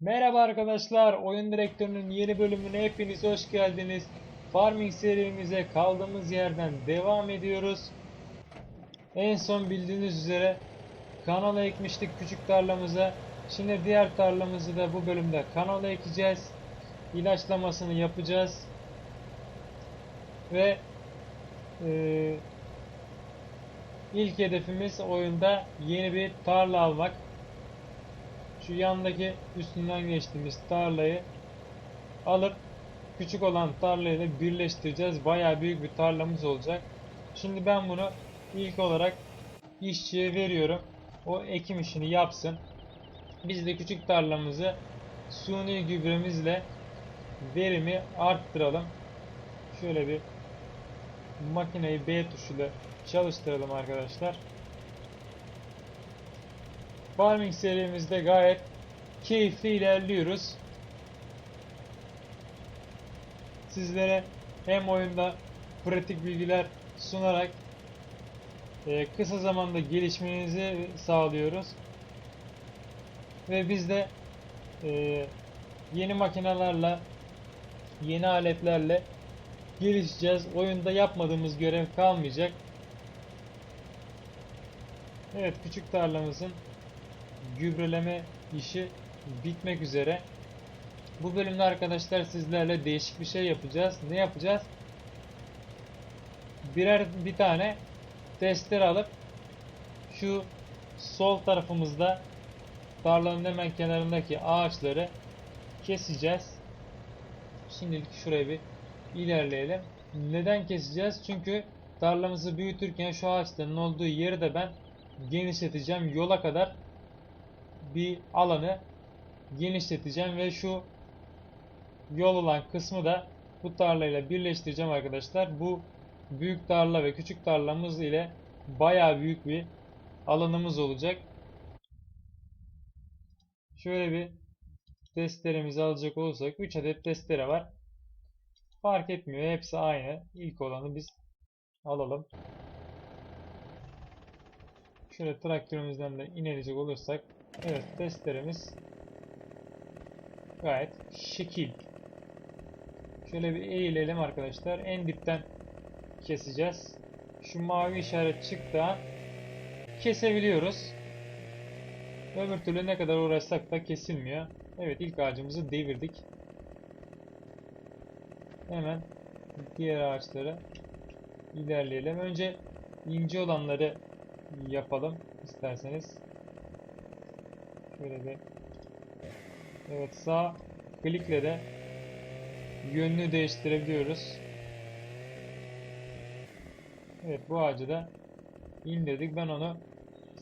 Merhaba arkadaşlar, Oyun Direktörü'nün yeni bölümüne hepiniz hoş geldiniz. Farming serimize kaldığımız yerden devam ediyoruz. En son bildiğiniz üzere kanala ekmiştik küçük tarlamıza. Şimdi diğer tarlamızı da bu bölümde kanala ekeceğiz. İlaçlamasını yapacağız. Ve eee ilk hedefimiz oyunda yeni bir tarla almak. Şu yandaki üstünden geçtiğimiz tarlayı alıp küçük olan tarlayla birleştireceğiz. Bayağı büyük bir tarlamız olacak. Şimdi ben bunu ilk olarak işçiye veriyorum. O ekim işini yapsın. Biz de küçük tarlamızı suni gübremizle verimi arttıralım. Şöyle bir makineyi B tuşuyla çalıştıralım arkadaşlar. Farming serimizde gayet keyifli ilerliyoruz. Sizlere hem oyunda pratik bilgiler sunarak e, kısa zamanda gelişmenizi sağlıyoruz. Ve biz de e, yeni makinelerle, yeni aletlerle gelişeceğiz. Oyunda yapmadığımız görev kalmayacak. Evet küçük tarlamızın gübreleme işi bitmek üzere. Bu bölümde arkadaşlar sizlerle değişik bir şey yapacağız. Ne yapacağız? Birer bir tane testere alıp şu sol tarafımızda tarlanın hemen kenarındaki ağaçları keseceğiz. Şimdilik şuraya bir ilerleyelim. Neden keseceğiz? Çünkü tarlamızı büyütürken şu ağaçların olduğu yeri de ben genişleteceğim. Yola kadar bir alanı genişleteceğim ve şu yol olan kısmı da bu tarlayla birleştireceğim arkadaşlar. Bu büyük tarla ve küçük tarlamız ile bayağı büyük bir alanımız olacak. Şöyle bir testeremizi alacak olursak 3 adet testere var. Fark etmiyor. Hepsi aynı. İlk olanı biz alalım. Şöyle traktörümüzden de inelecek olursak Evet testeremiz gayet şekil. Şöyle bir eğilelim arkadaşlar. En dipten keseceğiz. Şu mavi işaret çıktı kesebiliyoruz. Öbür türlü ne kadar uğraşsak da kesilmiyor. Evet ilk ağacımızı devirdik. Hemen diğer ağaçlara ilerleyelim. Önce ince olanları yapalım isterseniz. Bir Evet sağ klikle de yönünü değiştirebiliyoruz. Evet bu ağacı da indirdik. Ben onu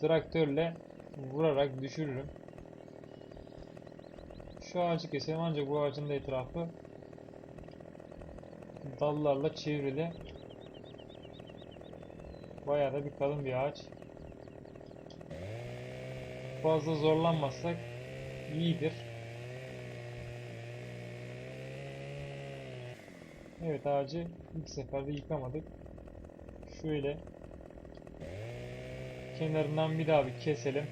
traktörle vurarak düşürürüm. Şu ağacı keselim ancak bu ağacın da etrafı dallarla çevrili. Bayağı da bir kalın bir ağaç fazla zorlanmazsak iyidir. Evet ağacı ilk seferde yıkamadık. Şöyle kenarından bir daha bir keselim.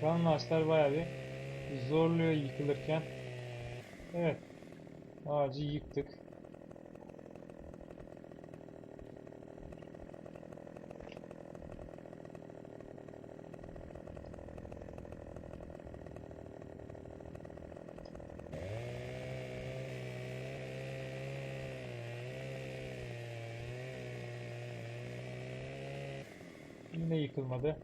Kanlı ağaçlar bayağı bir zorluyor yıkılırken. Evet Ağacı yıktık. Yine yıkılmadı.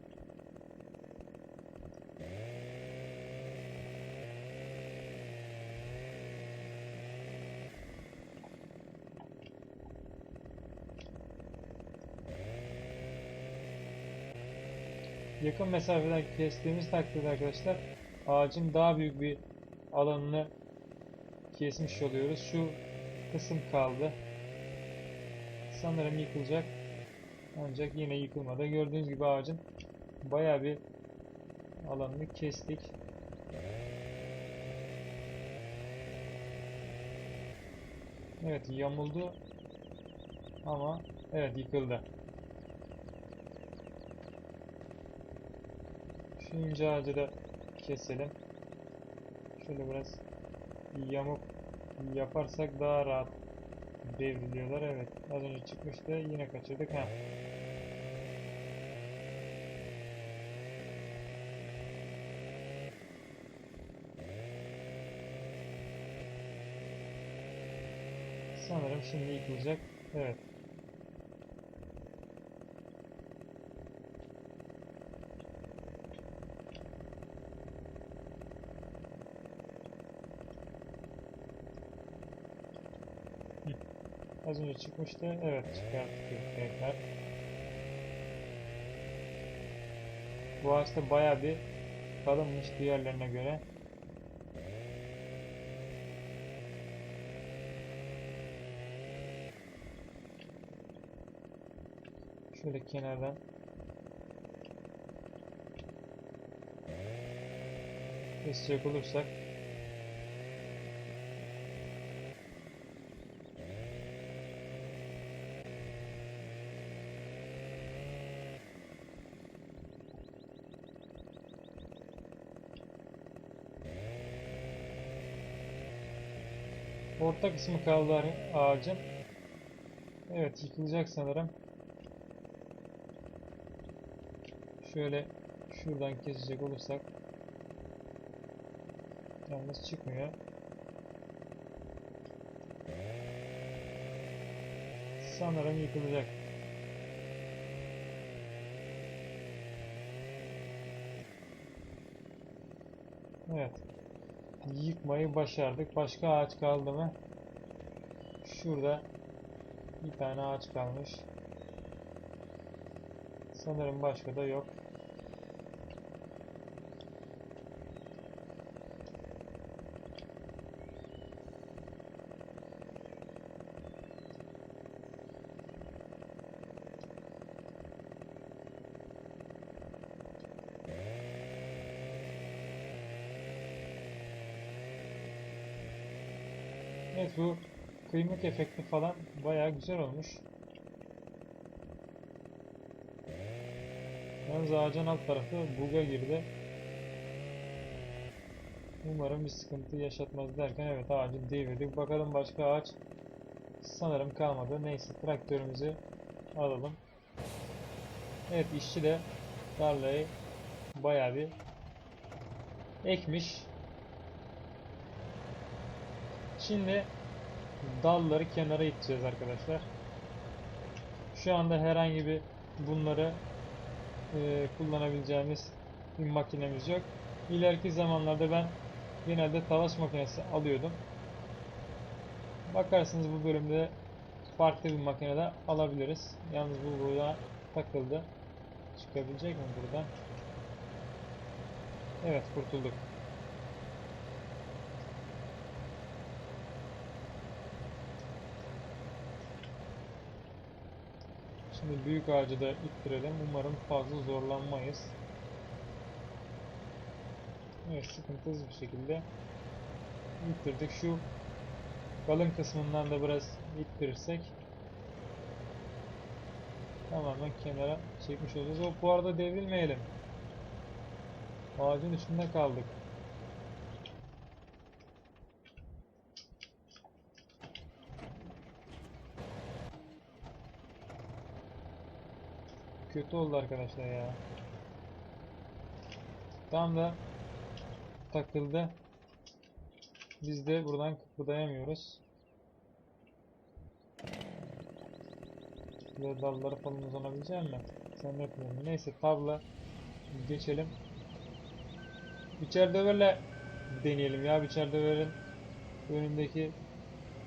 Yakın mesafeden kestiğimiz takdirde arkadaşlar ağacın daha büyük bir alanını kesmiş oluyoruz. Şu kısım kaldı. Sanırım yıkılacak. Ancak yine yıkılmadı. Gördüğünüz gibi ağacın baya bir alanını kestik. Evet yamuldu. Ama evet yıkıldı. Şu ince ağacı da keselim. Şöyle biraz yamuk yaparsak daha rahat devriliyorlar. Evet. Az önce çıkmıştı. Yine kaçırdık. Ha. Sanırım şimdi yıkılacak. Evet. Az önce çıkmıştı. Evet çıkarttık tekrar. Bu ağaçta bayağı bir kalınmış diğerlerine göre. Şöyle kenardan kesecek olursak Orta kısmı kaldı ağ- ağacın. Evet yıkılacak sanırım. Şöyle şuradan kesecek olursak yalnız çıkmıyor. Sanırım yıkılacak. Evet. Yıkmayı başardık. Başka ağaç kaldı mı? Şurada bir tane ağaç kalmış. Sanırım başka da yok. Evet bu kıymık efekti falan bayağı güzel olmuş. Yalnız ağacın alt tarafı bug'a girdi. Umarım bir sıkıntı yaşatmaz derken evet ağacı devirdik. Bakalım başka ağaç sanırım kalmadı. Neyse traktörümüzü alalım. Evet işçi de tarlayı bayağı bir ekmiş. Şimdi dalları kenara iteceğiz arkadaşlar. Şu anda herhangi bir bunları e, kullanabileceğimiz bir makinemiz yok. İleriki zamanlarda ben genelde talaş makinesi alıyordum. Bakarsınız bu bölümde farklı bir makinede alabiliriz. Yalnız bu burada takıldı. Çıkabilecek mi buradan? Evet kurtulduk. Şimdi büyük ağacı da ittirelim. Umarım fazla zorlanmayız. Evet sıkıntısız bir şekilde ittirdik. Şu kalın kısmından da biraz ittirirsek tamamen kenara çekmiş olacağız. O bu arada devrilmeyelim. Ağacın üstünde kaldık. Kötü oldu arkadaşlar ya. Tam da takıldı. Biz de buradan kıpırdayamıyoruz. Böyle dalları falan uzanabilecek mi? Sen ne yapıyorsun? Neyse tabla geçelim. Biçer döverle deneyelim ya. Biçer döverin önündeki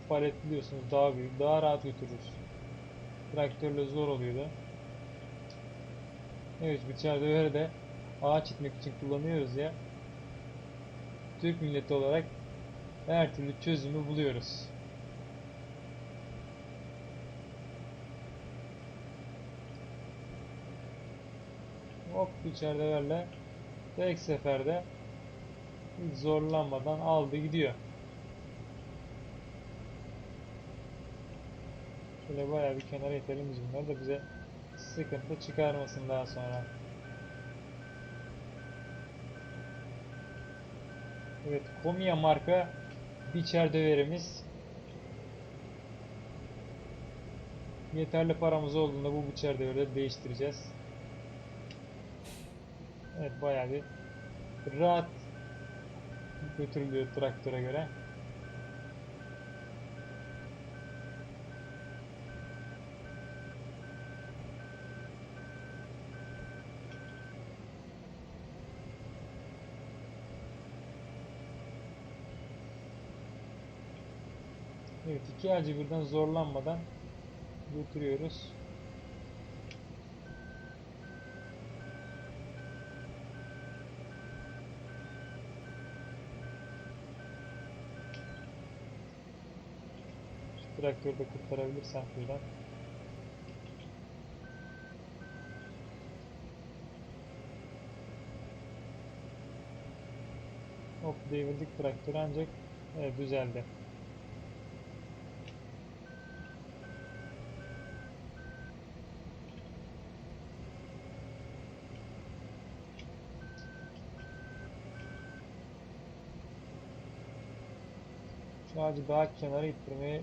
palet biliyorsunuz daha büyük. Daha rahat götürürüz. Traktörle zor oluyordu. Evet biçer döveri de ağaç itmek için kullanıyoruz ya. Türk milleti olarak her türlü çözümü buluyoruz. Hop biçer döverle tek seferde zorlanmadan aldı gidiyor. Şöyle bayağı bir kenara itelim biz da bize sıkıntı çıkarmasın daha sonra. Evet, Komiya marka biçer döverimiz. Yeterli paramız olduğunda bu biçer döveri de değiştireceğiz. Evet, bayağı bir rahat götürülüyor traktöre göre. Evet iki ağacı birden zorlanmadan götürüyoruz. Şu traktörü de kurtarabilirsem şuradan. Hop devirdik traktörü ancak evet, düzeldi. Ağacı daha kenara ittirmeyi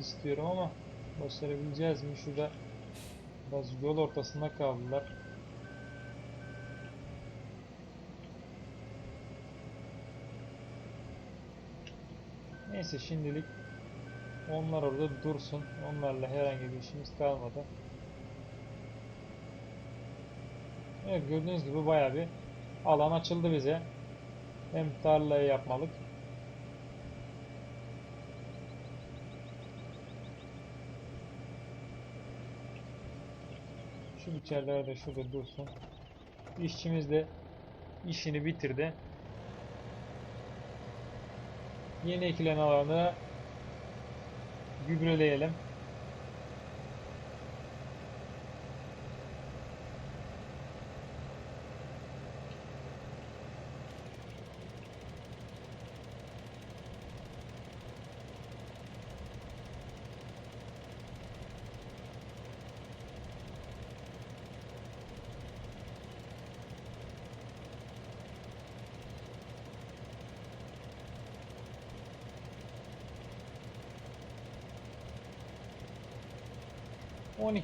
istiyorum ama başarabileceğiz mi? Şurada biraz yol ortasında kaldılar. Neyse şimdilik onlar orada dursun. Onlarla herhangi bir işimiz kalmadı. Evet gördüğünüz gibi bayağı bir alan açıldı bize. Hem tarlayı yapmalık Şu biçerler de şurada dursun. İşçimiz de işini bitirdi. Yeni ekilen alanı gübreleyelim.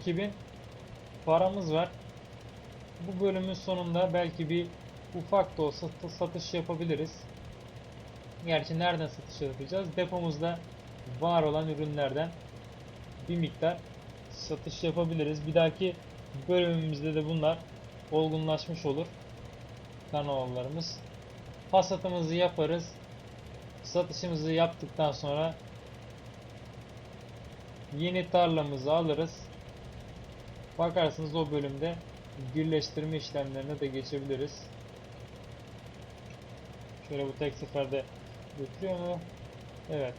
Bin paramız var. Bu bölümün sonunda belki bir ufak da olsa satış yapabiliriz. Gerçi nereden satış yapacağız? Depomuzda var olan ürünlerden bir miktar satış yapabiliriz. Bir dahaki bölümümüzde de bunlar olgunlaşmış olur. Kanallarımız. Hasatımızı yaparız. Satışımızı yaptıktan sonra yeni tarlamızı alırız. Bakarsınız o bölümde birleştirme işlemlerine de geçebiliriz. Şöyle bu tek seferde götürüyor mu? Evet.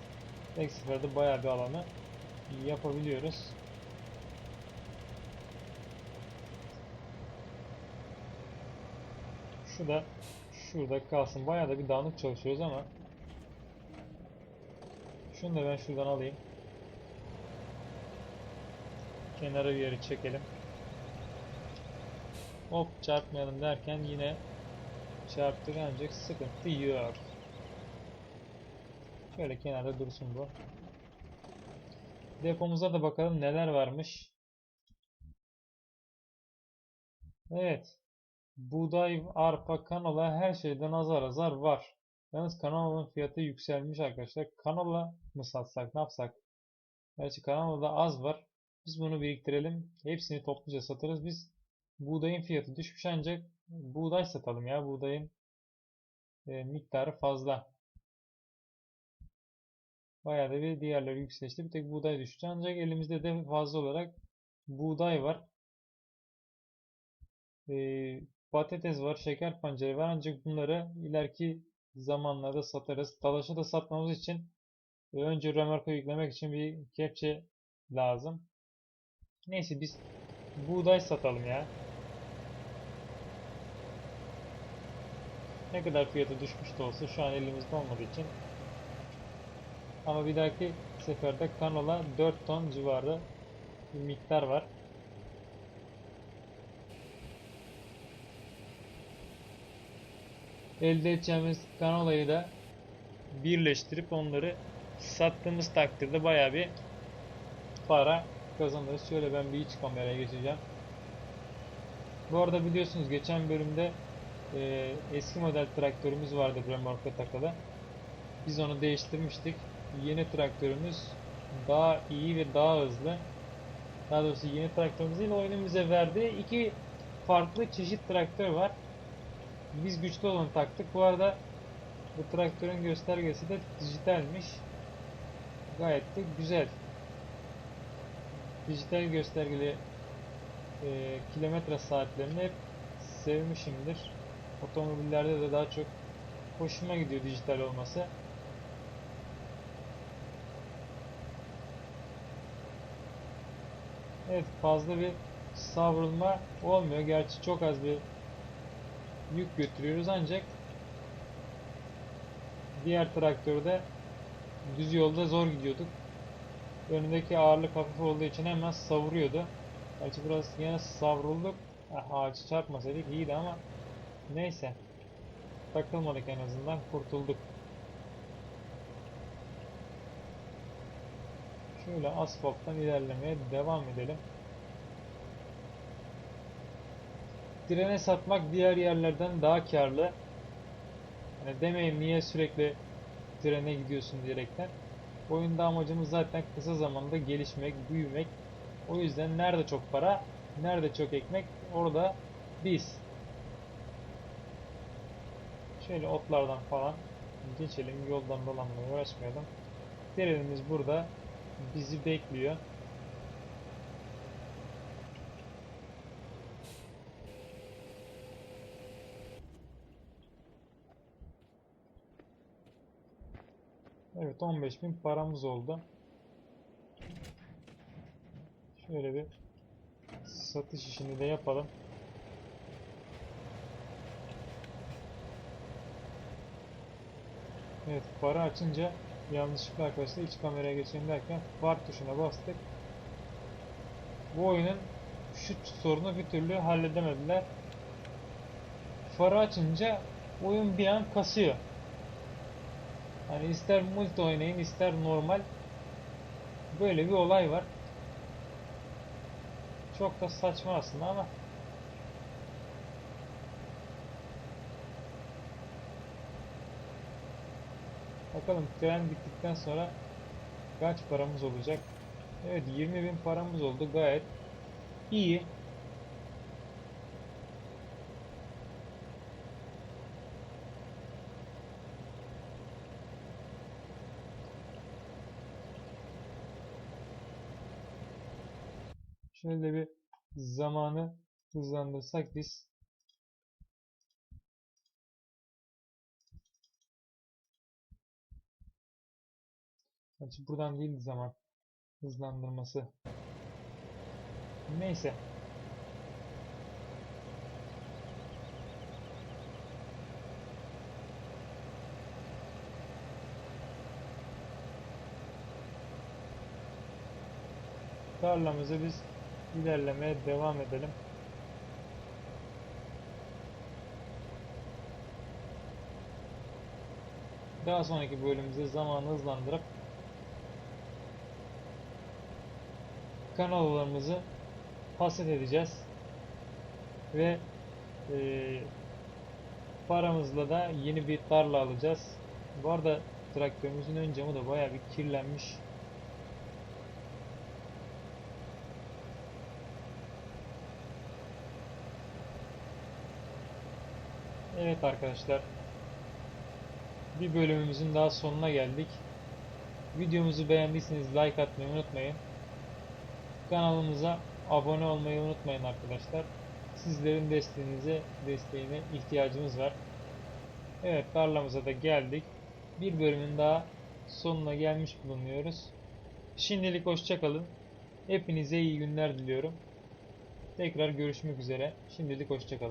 Tek seferde bayağı bir alanı yapabiliyoruz. Şu da şurada kalsın. Bayağı da bir dağınık çalışıyoruz ama şunu da ben şuradan alayım. Kenara bir yere çekelim. Hop çarpmayalım derken yine çarptık ancak sıkıntı yok. Şöyle kenarda dursun bu. Depomuza da bakalım neler varmış. Evet. Buğday, arpa, kanola her şeyden azar azar var. Yalnız kanolanın fiyatı yükselmiş arkadaşlar. Kanola mı satsak ne yapsak? Gerçi kanolada az var. Biz bunu biriktirelim. Hepsini topluca satarız. Biz buğdayın fiyatı düşmüş ancak buğday satalım ya. Buğdayın e, miktarı fazla. Bayağı da bir diğerleri yükselişti. Bir tek buğday düştü. Ancak elimizde de fazla olarak buğday var. E, patates var. Şeker pancarı var. Ancak bunları ileriki zamanlarda satarız. Dalaşa da satmamız için önce römorka yüklemek için bir kepçe lazım. Neyse biz buğday satalım ya. Ne kadar fiyatı düşmüş de olsa şu an elimizde olmadığı için Ama bir dahaki seferde kanola 4 ton civarı bir miktar var. Elde edeceğimiz kanolayı da birleştirip onları sattığımız takdirde bayağı bir para kazanırız. Şöyle ben bir iç kameraya geçeceğim. Bu arada biliyorsunuz geçen bölümde e, eski model traktörümüz vardı remorka takılı. Biz onu değiştirmiştik. Yeni traktörümüz daha iyi ve daha hızlı. Daha doğrusu yeni traktörümüz değil, oyunun bize verdiği iki farklı çeşit traktör var. Biz güçlü olanı taktık. Bu arada bu traktörün göstergesi de dijitalmiş. Gayet de güzel. Dijital göstergeli e, kilometre saatlerini hep sevmişimdir. Otomobillerde de daha çok hoşuma gidiyor dijital olması. Evet fazla bir savrulma olmuyor. Gerçi çok az bir yük götürüyoruz ancak diğer traktörde düz yolda zor gidiyorduk. Önündeki ağırlık hafif olduğu için hemen savuruyordu. Gerçi biraz yine savrulduk. Ah, ağaçı çarpmasaydık iyiydi ama neyse. Takılmadık en azından kurtulduk. Şöyle asfalttan ilerlemeye devam edelim. Direne satmak diğer yerlerden daha karlı. Hani demeyin niye sürekli trene gidiyorsun diyerekten. Oyunda amacımız zaten kısa zamanda gelişmek, büyümek. O yüzden nerede çok para, nerede çok ekmek orada biz. Şöyle otlardan falan geçelim. Yoldan dolanmaya uğraşmayalım. Trenimiz burada bizi bekliyor. Evet 15.000 paramız oldu. Şöyle bir satış işini de yapalım. Evet para açınca yanlışlıkla arkadaşlar iç kameraya geçeyim derken var tuşuna bastık. Bu oyunun şu sorunu bir türlü halledemediler. Farı açınca oyun bir an kasıyor. Hani ister multi oynayın ister normal böyle bir olay var. Çok da saçma aslında ama Bakalım tren bittikten sonra kaç paramız olacak? Evet 20 bin paramız oldu gayet iyi. Şöyle bir zamanı hızlandırsak biz Gerçi buradan değil zaman hızlandırması. Neyse. Tarlamızı biz ilerlemeye devam edelim. Daha sonraki bölümümüzde zamanı hızlandırıp kanallarımızı haset edeceğiz. Ve e, paramızla da yeni bir tarla alacağız. Bu arada traktörümüzün ön camı da bayağı bir kirlenmiş. Evet arkadaşlar. Bir bölümümüzün daha sonuna geldik. Videomuzu beğendiyseniz like atmayı unutmayın. Kanalımıza abone olmayı unutmayın arkadaşlar. Sizlerin desteğinize, desteğine ihtiyacımız var. Evet tarlamıza da geldik. Bir bölümün daha sonuna gelmiş bulunuyoruz. Şimdilik hoşçakalın. Hepinize iyi günler diliyorum. Tekrar görüşmek üzere. Şimdilik hoşçakalın.